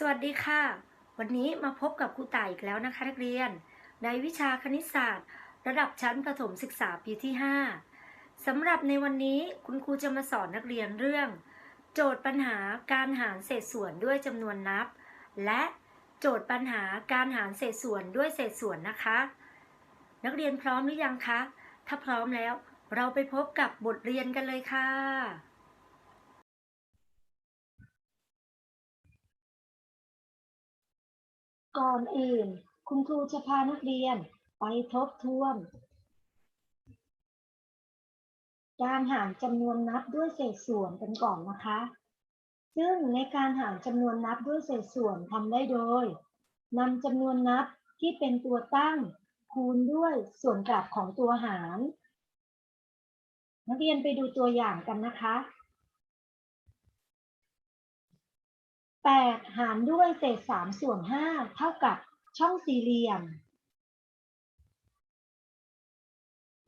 สวัสดีค่ะ วันนี้มาพบกับครูต่ายอีกแล้วนะคะนักเรียน ในวิชาคณิตศาสตร์ ระดับชั้นประถมศึกษาปีที่ 5สำหรับในวันนี้คุณครูจะมาสอนนักเรียนเรื่อง โจทย์ปัญหาการหารเศษส่วนด้วยจำนวนนับ และโจทย์ปัญหาการหารเศษส่วนด้วยเศษส่วนนะคะ นักเรียนพร้อมหรือยังคะ ถ้าพร้อมแล้ว เราไปพบกับบทเรียนกันเลยค่ะ ก่อนอื่น คุณครูจะพานักเรียนไปทบทวน การหารจำนวนนับด้วยเศษส่วนกันก่อนนะคะ ซึ่งในการหารจำนวนนับด้วยเศษส่วนทำได้โดยนำจำนวนนับที่เป็นตัวตั้งคูณด้วยส่วนกลับของตัวหาร นักเรียนไปดูตัวอย่างกันนะคะ 8 หารด้วยเศษ 3 ส่วน 5 เท่ากับช่องสี่เหลี่ยม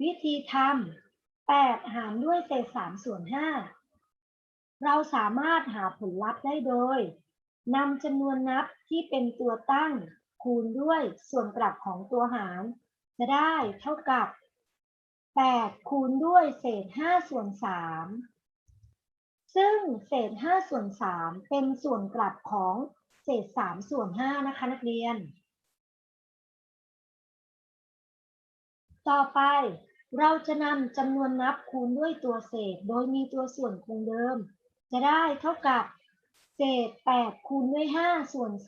วิธีทำ8 หารด้วยเศษ 3 ส่วน 5 เราสามารถหาผลลัพธ์ได้โดยนำจำนวนนับที่เป็นตัวตั้งคูณด้วยส่วนกลับของตัวหาร จะได้เท่ากับ 8 คูณด้วยเศษ 5 ส่วน 3 ซึ่งเศษ 5 ส่วน 3 เป็นส่วนกลับของเศษ 3 ส่วน 5 นะคะนักเรียน ต่อไปเราจะนำจำนวนนับคูณด้วยตัวเศษ โดยมีตัวส่วนคงเดิม จะได้เท่ากับเศษ 8 คูณด้วย 5 ส่วน 3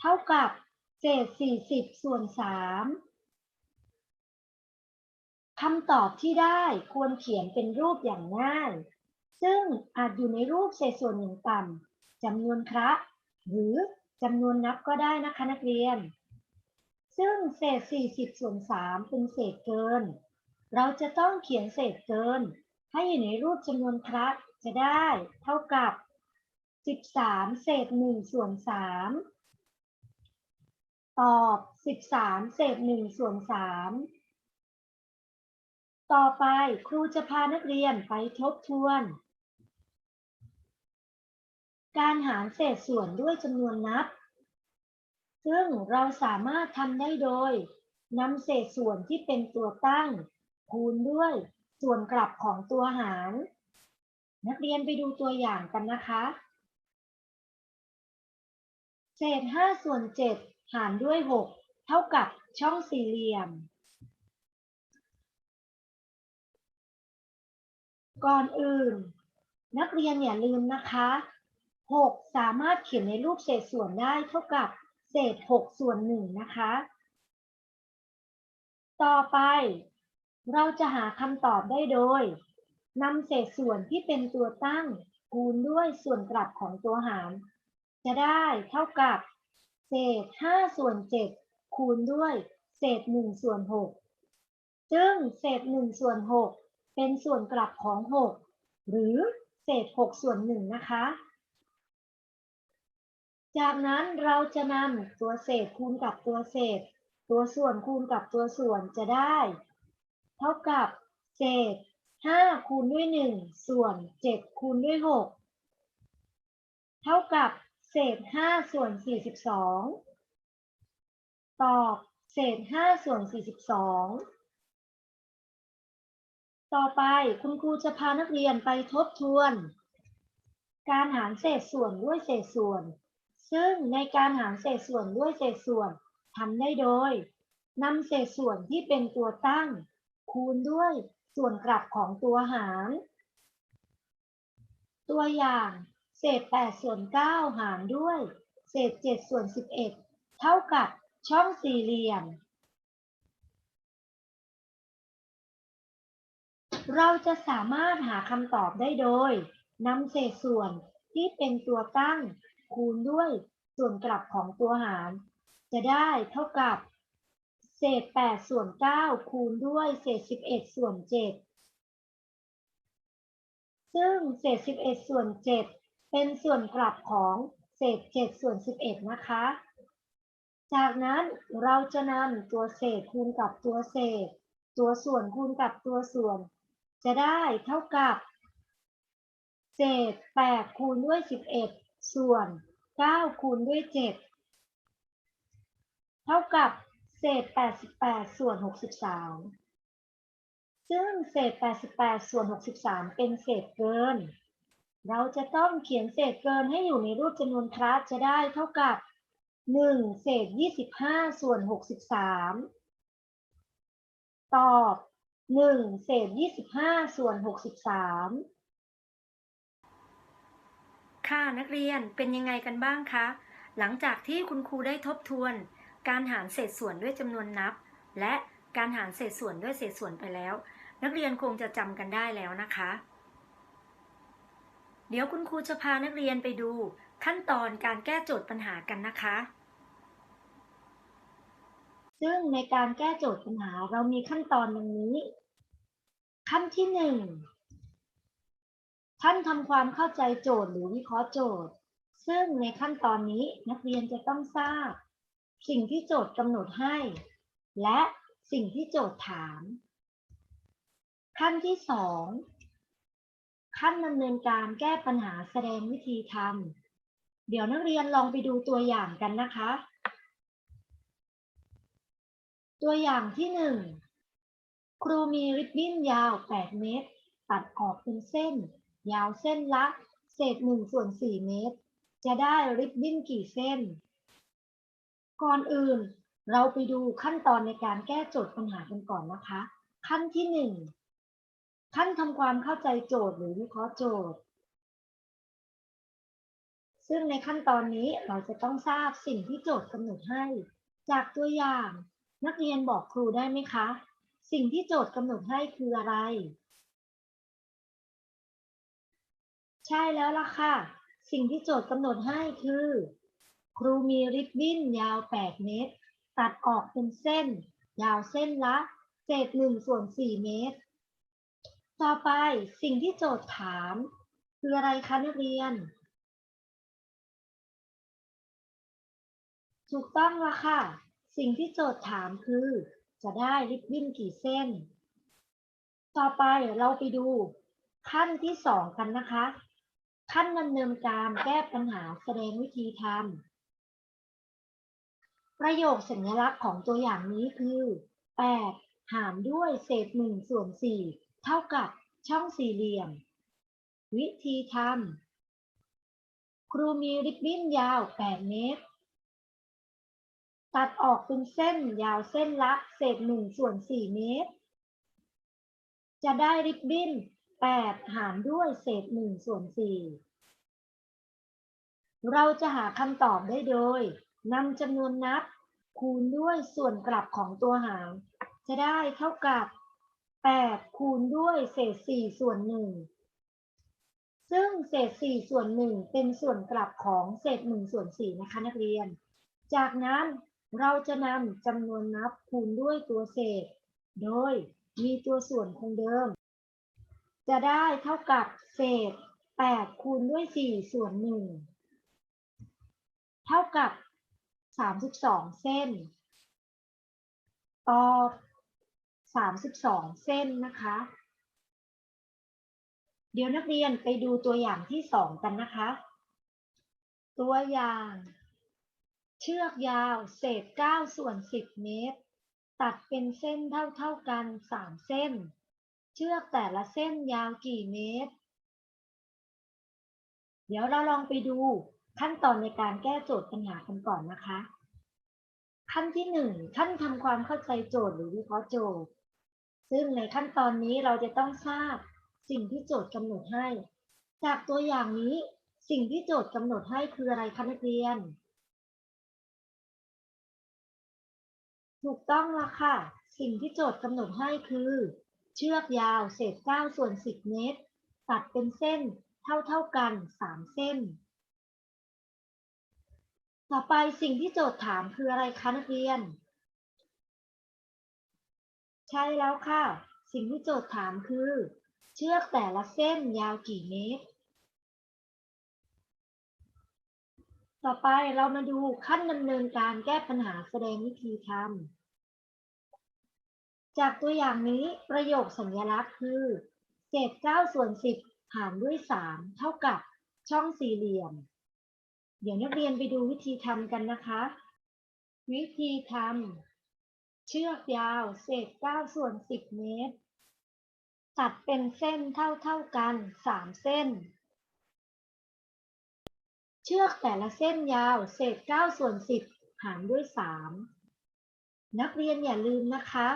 เท่ากับเศษ 40 ส่วน 3 คำตอบที่ได้ควรเขียนเป็นรูปอย่างง่าย ซึ่งอาจอยู่ในรูปเศษส่วนหนึ่งต่ำจำนวนคระหรือจำนวนนับก็ได้นะคะนักเรียน ซึ่งเศษ 40 ส่วน 3 เป็นเศษเกิน เราจะต้องเขียนเศษเกิน ให้อยู่ในรูปจำนวนคระจะได้เท่ากับ 13 เศษ 1 ส่วน 3 ตอบ 13 เศษ 1 ส่วน 3 ต่อไปครูจะพานักเรียนไปทบทวน การหารเศษส่วนด้วยจำนวนนับ ซึ่งเราสามารถทำได้โดยนำเศษส่วนที่เป็นตัวตั้ง คูณด้วยส่วนกลับของตัวหาร นักเรียนไปดูตัวอย่างกันนะคะ เศษ5ส่วน7หารด้วย 6 เท่ากับช่องสี่เหลี่ยม ก่อนอื่น นักเรียนอย่าลืมนะคะ 6 สามารถเขียนในรูปเศษส่วนได้เท่ากับเศษ 6 ส่วน 1 นะคะ ต่อไปเราจะหาคำตอบได้โดยนำเศษส่วนที่เป็นตัวตั้งคูณด้วยส่วนกลับของตัวหาร จะได้เท่ากับเศษ 5 ส่วน 7 คูณด้วยเศษ 1 ส่วน 6 ซึ่งเศษ 1 ส่วน 6 เป็นส่วนกลับของ 6 หรือเศษ 6 ส่วน 1 นะคะ จากนั้นเราจะนำตัวเศษคูณกับตัวเศษ ตัวส่วนคูณกับตัวส่วนจะได้ เท่ากับเศษ 5 คูณด้วย 1 ส่วน 7 คูณด้วย 6 เท่ากับเศษ 5 ส่วน 42 ตอบเศษ 5 ส่วน 42 ต่อไปคุณครูจะพานักเรียนไปทบทวน การหารเศษส่วนด้วยเศษส่วน ซึ่งในการหารเศษส่วนด้วยเศษส่วนทำได้โดยนำเศษส่วนที่เป็นตัวตั้ง คูณด้วยส่วนกลับของตัวหาร ตัวอย่างเศษ8ส่วน9หารด้วย เศษ7ส่วน11 เท่ากับช่องสี่เหลี่ยม เราจะสามารถหาคำตอบได้โดยนำเศษส่วนที่เป็นตัวตั้งคูณด้วยส่วนกลับของตัวหาร จะได้เท่ากับ เศษ 8 ส่วน 9 คูณด้วยเศษ 11 ส่วน 7 ซึ่งเศษ 11 ส่วน 7 เป็นส่วนกลับของเศษ 7 ส่วน 11 นะคะ จากนั้นเราจะนำตัวเศษคูณกับตัวเศษ ตัวส่วนคูณกับตัวส่วน จะได้เท่ากับ เศษแปดคูณด้วยสิบเอ็ดส่วนเก้าคูณด้วยเจ็ดเท่ากับเศษแปดสิบแปดส่วนหกสิบสามซึ่งเศษแปดสิบแปดส่วนหกสิบสามเป็นเศษเกิน เราจะต้องเขียนเศษเกินให้อยู่ในรูปจำนวนคลาสจะได้เท่ากับหนึ่งเศษยี่สิบห้าส่วนหกสิบสามตอบ หนึ่งเศษยี่สิบห้าส่วนหกสิบสามค่ะนักเรียนเป็นยังไงกันบ้างคะ หลังจากที่คุณครูได้ทบทวน การหารเศษส่วนด้วยจำนวนนับ และการหารเศษส่วนด้วยเศษส่วนไปแล้ว นักเรียนคงจะจำกันได้แล้วนะคะ เดี๋ยวคุณครูจะพานักเรียนไปดูขั้นตอนการแก้โจทย์ปัญหากันนะคะ ซึ่งในการแก้โจทย์ปัญหาเรามีขั้นตอนดังนี้ ขั้นที่หนึ่งท่านทำความเข้าใจโจทย์หรือวิเคราะห์โจทย์ ซึ่งในขั้นตอนนี้นักเรียนจะต้องทราบ สิ่งที่โจทย์กำหนดให้ และสิ่งที่โจทย์ถาม ขั้นที่สองขั้นดำเนินการแก้ปัญหาแสดงวิธีทำเดี๋ยวนักเรียนลองไปดูตัวอย่างกันนะคะ ตัวอย่างที่หนึ่งครูมีริบบิ้นยาว 8 เมตร ตัดออกเป็นเส้น ยาวเส้นละ เศษ1ส่วน 4 เมตร จะได้ริบบิ้นกี่เส้น ก่อนอื่นเราไปดูขั้นตอนในการแก้โจทย์ปัญหากันก่อนนะคะ ขั้นที่หนึ่งขั้นทำความเข้าใจโจทย์หรือวิเคราะห์โจทย์ ซึ่งในขั้นตอนนี้เราจะต้องทราบสิ่งที่โจทย์กำหนดให้ จากตัวอย่าง นักเรียนบอกครูได้ไหมคะ สิ่งที่โจทย์กำหนดให้คืออะไร ใช่แล้วล่ะค่ะ สิ่งที่โจทย์กำหนดให้คือ ครูมีริบบิ้นยาว 8 เมตร ตัดออกเป็นเส้น ยาวเส้นละเศษ1ส่วน4เมตร ต่อไปสิ่งที่โจทย์ถาม คืออะไรคะนักเรียน ถูกต้องล้วค่ะ สิ่งที่โจทย์ถามคือ จะได้ริบบิ้นกี่เส้น ต่อไปเราไปดูขั้นที่สองกันนะคะ ขั้นดำเนินการแก้ปัญหาแสดงวิธีทำประโยคสัญลักษณ์ของตัวอย่างนี้คือ 8 หารด้วยเศษ1ส่วน4เท่ากับช่องสี่เหลี่ยม วิธีทำครูมีริบบิ้นยาว 8 เมตร ตัดออกเป็นเส้นยาวเส้นละเศษ1ส่วน4เมตร จะได้ริบบิ้น8หารด้วยเศษ1ส่วน4เราจะหาคำตอบได้โดยนำจำนวนนับคูณด้วยส่วนกลับของตัวหาร จะได้เท่ากับ8คูณด้วยเศษ4ส่วน1ซึ่งเศษ4ส่วน1เป็นส่วนกลับของเศษ1ส่วน4นะคะนักเรียน จากนั้น เราจะนำจำนวนนับคูณด้วยตัวเศษ โดยมีตัวส่วนคงเดิม จะได้เท่ากับเศษ 8 คูณด้วย 4 ส่วน 1 เท่ากับ 32 เส้น ตอบ 32 เส้นนะคะ เดี๋ยวนักเรียนไปดูตัวอย่างที่ 2 กันนะคะ ตัวอย่าง เชือกยาวเศษ9ส่วน10 เมตร ตัดเป็นเส้นเท่าๆกัน 3 เส้น เชือกแต่ละเส้นยาวกี่เมตร เดี๋ยวเราลองไปดูขั้นตอนในการแก้โจทย์ปัญหากันก่อนนะคะ ขั้นที่หนึ่งขั้นทำความเข้าใจโจทย์หรือวิเคราะห์โจทย์ ซึ่งในขั้นตอนนี้เราจะต้องทราบสิ่งที่โจทย์กำหนดให้ จากตัวอย่างนี้สิ่งที่โจทย์กำหนดให้คืออะไรคะนักเรียน ถูกต้องล้วค่ะ สิ่งที่โจทย์กำหนดให้คือ เชือกยาวเศษ9ส่วน 10 เมตร ตัดเป็นเส้นเท่าๆกัน 3 เส้น ต่อไปสิ่งที่โจทย์ถามคืออะไรคะนักเรียน ใช่แล้วค่ะ สิ่งที่โจทย์ถามคือ เชือกแต่ละเส้นยาวกี่เมตร ต่อไปเรามาดูขั้นดำเนินการแก้ปัญหาแสดงวิธีทำ จากตัวอย่างนี้ประโยคสัญลักษณ์คือ เศษ 9 ส่วน 10 หารด้วยสามเท่ากับช่องสี่เหลี่ยม เดี๋ยวนักเรียนไปดูวิธีทำกันนะคะ วิธีทำเชือกยาว เศษเก้าส่วนสิบเมตร ตัดเป็นเส้นเท่าเท่ากันสามเส้น เชือกแต่ละเส้นยาว เศษเก้าส่วนสิบหารด้วยสามนักเรียนอย่าลืมนะคะ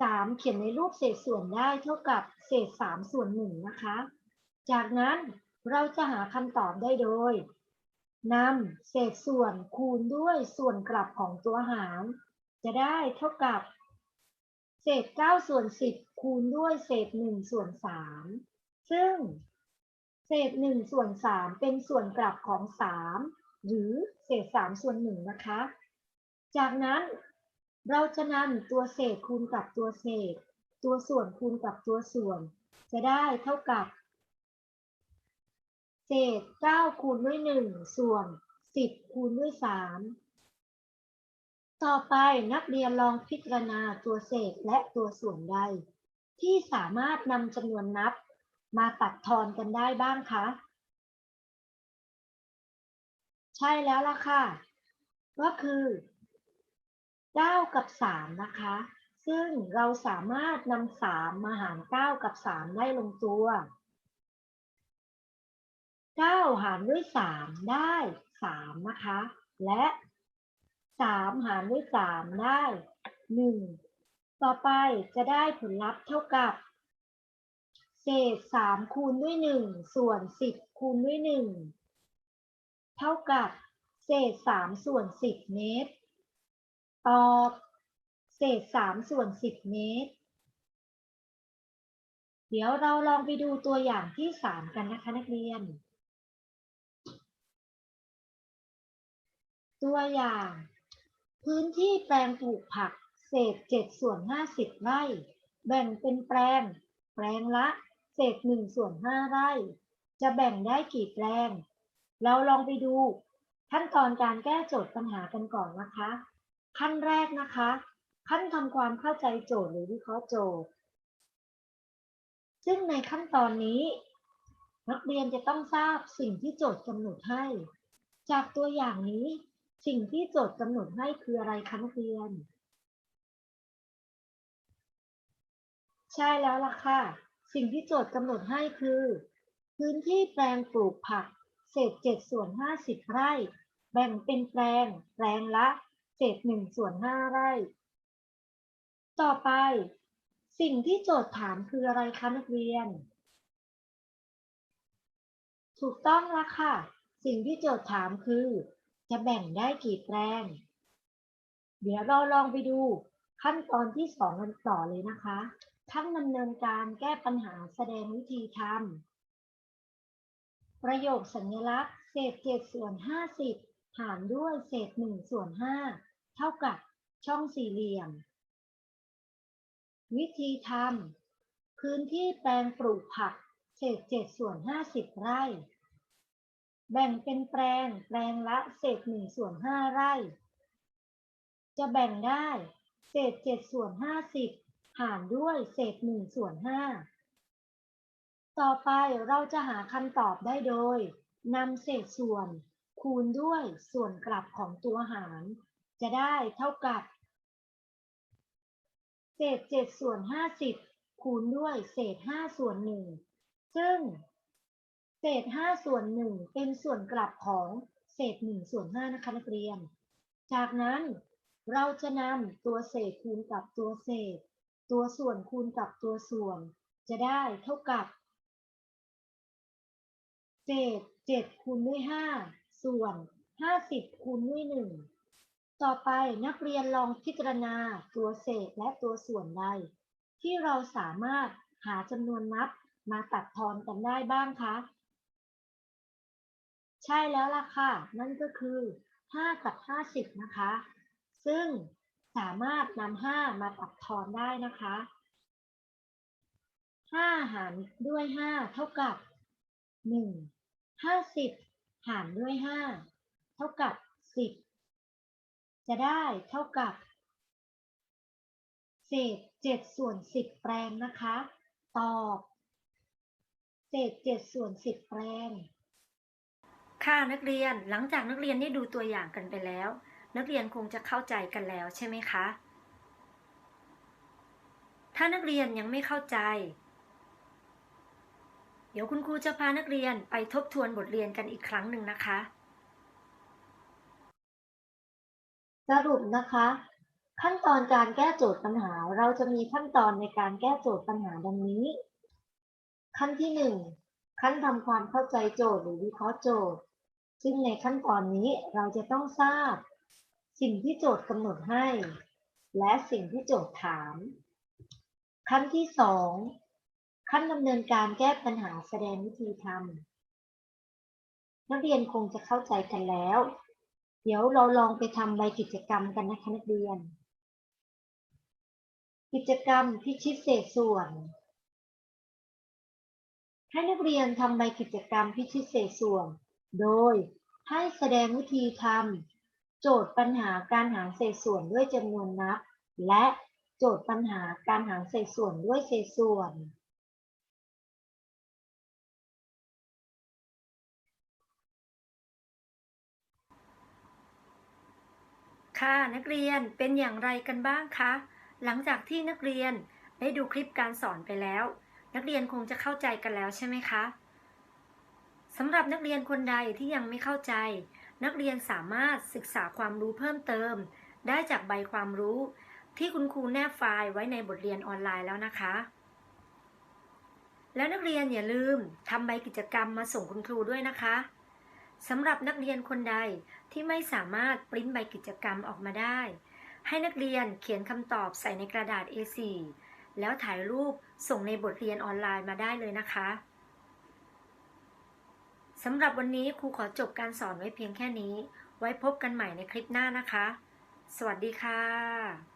สามเขียนในรูปเศษส่วนได้เท่ากับเศษสามส่วนหนึ่งนะคะ จากนั้นเราจะหาคำตอบได้โดยนำเศษส่วนคูณด้วยส่วนกลับของตัวหาร จะได้เท่ากับ เศษเก้าส่วนสิบคูณด้วยเศษหนึ่งส่วนสามซึ่ง เศษหนึ่งส่วนสามเป็นส่วนกลับของสามหรือเศษสามส่วนหนึ่งนะคะ จากนั้น เราจะนำตัวเศษคูณกับตัวเศษ ตัวส่วนคูณกับตัวส่วน จะได้เท่ากับ เศษเก้าคูณด้วยหนึ่งส่วนสิบคูณด้วยสามต่อไปนักเรียนลองพิจารณาตัวเศษและตัวส่วนใด ที่สามารถนำจำนวนนับ มาตัดทอนกันได้บ้างคะ ใช่แล้วล่ะค่ะ ก็คือ 9 กับ 3 นะคะ ซึ่งเราสามารถนำ3มาหาร 9 กับ 3 ได้ลงตัว 9 หารด้วย 3 ได้ 3 นะคะ และ 3 หารด้วย 3 ได้ 1 ต่อไปจะได้ผลลัพธ์เท่ากับ เศษ 3 คูณด้วย 1 ส่วน 10 คูณด้วย 1 เท่ากับ เศษ 3 ส่วน 10 เมตร ตอบเศษ3ส่วน10เมตร เดี๋ยวเราลองไปดูตัวอย่างที่3กันนะคะนักเรียน ตัวอย่าง พื้นที่แปลงปลูกผัก เศษ7ส่วน50ไร่ แบ่งเป็นแปลง แปลงละ เศษ1ส่วน5ไร่ จะแบ่งได้กี่แปลง เราลองไปดูขั้นตอนการแก้โจทย์ปัญหากันก่อนนะคะ ขั้นแรกนะคะ ขั้นทำความเข้าใจโจทย์หรือวิเคราะห์โจทย์ ซึ่งในขั้นตอนนี้ นักเรียนจะต้องทราบสิ่งที่โจทย์กำหนดให้ จากตัวอย่างนี้สิ่งที่โจทย์กำหนดให้คืออะไรคะนักเรียน ใช่แล้วล่ะค่ะ สิ่งที่โจทย์กำหนดให้คือ พื้นที่แปลงปลูกผัก เศษ7ส่วน50 ไร่ แบ่งเป็นแปลง แปลงละ ศษ1ส่วน5ไร่ ต่อไป สิ่งที่โจทย์ถามคืออะไรคะนักเรียน ถูกต้องแล้วค่ะ สิ่งที่โจทย์ถามคือ จะแบ่งได้กี่แปลง เดี๋ยวเราลองไปดูขั้นตอนที่สองกันต่อเลยนะคะขั้นดำเนินการแก้ปัญหาแสดงวิธีทำประโยคสัญลักษณ์ เศษ7ส่วน50หารด้วยเศษ1ส่วน5 เท่ากับช่องสี่เหลี่ยม วิธีทำพื้นที่แปลงปลูกผักเศษ7ส่วน50ไร่ แบ่งเป็นแปลงแปลงละเศษ1ส่วน5ไร่ จะแบ่งได้เศษ7ส่วน50หารด้วยเศษ1ส่วน5ต่อไปเราจะหาคำตอบได้โดยนำเศษส่วนคูณด้วยส่วนกลับของตัวหาร จะได้เท่ากับเศษ7ส่วน50คูณด้วยเศษ5ส่วน1ซึ่งเศษ5ส่วน1เป็นส่วนกลับของเศษ1ส่วน5นะคะนักเรียน จากนั้นเราจะนำตัวเศษคูณกับตัวเศษ ตัวส่วนคูณกับตัวส่วน จะได้เท่ากับเศษ7คูณด้วย5ส่วน50คูณด้วย1 ต่อไปนักเรียนลองพิจารณาตัวเศษและตัวส่วนใด ที่เราสามารถหาจำนวนนับมาตัดทอนกันได้บ้างคะ ใช่แล้วล่ะค่ะ นั่นก็คือ 5 กับ 50 นะคะ ซึ่งสามารถนำ5มาตัดทอนได้นะคะ 5 หารด้วย 5 เท่ากับ 1 50 หารด้วย 5 เท่ากับ 10 จะได้เท่ากับ เศษ7ส่วน10แปลงนะคะ ตอบเศษเจ็ดส่วนสิบแปลง ค่ะนักเรียนหลังจากนักเรียนได้ดูตัวอย่างกันไปแล้ว นักเรียนคงจะเข้าใจกันแล้วใช่ไหมคะ ถ้านักเรียนยังไม่เข้าใจ เดี๋ยวคุณครูจะพานักเรียนไปทบทวนบทเรียนกันอีกครั้งหนึ่งนะคะ สรุปนะคะ ขั้นตอนการแก้โจทย์ปัญหา เราจะมีขั้นตอนในการแก้โจทย์ปัญหาดังนี้ ขั้นที่หนึ่งขั้นทำความเข้าใจโจทย์หรือวิเคราะห์โจทย์ ซึ่งในขั้นตอนนี้เราจะต้องทราบ สิ่งที่โจทย์กำหนดให้ และสิ่งที่โจทย์ถาม ขั้นที่สองขั้นดำเนินการแก้ปัญหาแสดงวิธีทำนักเรียนคงจะเข้าใจกันแล้ว เดี๋ยวเราลองไปทำใบกิจกรรมกันนะคะนักเรียน กิจกรรมพิชิตเศษส่วน ให้นักเรียนทำใบกิจกรรมพิชิตเศษส่วน โดยให้แสดงวิธีทำโจทย์ปัญหาการหารเศษส่วนด้วยจำนวนนับ และโจทย์ปัญหาการหารเศษส่วนด้วยเศษส่วน ค่ะนักเรียนเป็นอย่างไรกันบ้างคะ หลังจากที่นักเรียนได้ดูคลิปการสอนไปแล้ว นักเรียนคงจะเข้าใจกันแล้วใช่ไหมคะสำหรับนักเรียนคนใดที่ยังไม่เข้าใจ นักเรียนสามารถศึกษาความรู้เพิ่มเติม ได้จากใบความรู้ ที่คุณครูแนบไฟล์ไว้ในบทเรียนออนไลน์แล้วนะคะ แล้วนักเรียนอย่าลืมทำใบกิจกรรมมาส่งคุณครูด้วยนะคะ สำหรับนักเรียนคนใดที่ไม่สามารถปริ้นใบกิจกรรมออกมาได้ ให้นักเรียนเขียนคำตอบใส่ในกระดาษ A4 แล้วถ่ายรูปส่งในบทเรียนออนไลน์มาได้เลยนะคะสำหรับวันนี้ครูขอจบการสอนไว้เพียงแค่นี้ ไว้พบกันใหม่ในคลิปหน้านะคะ สวัสดีค่ะ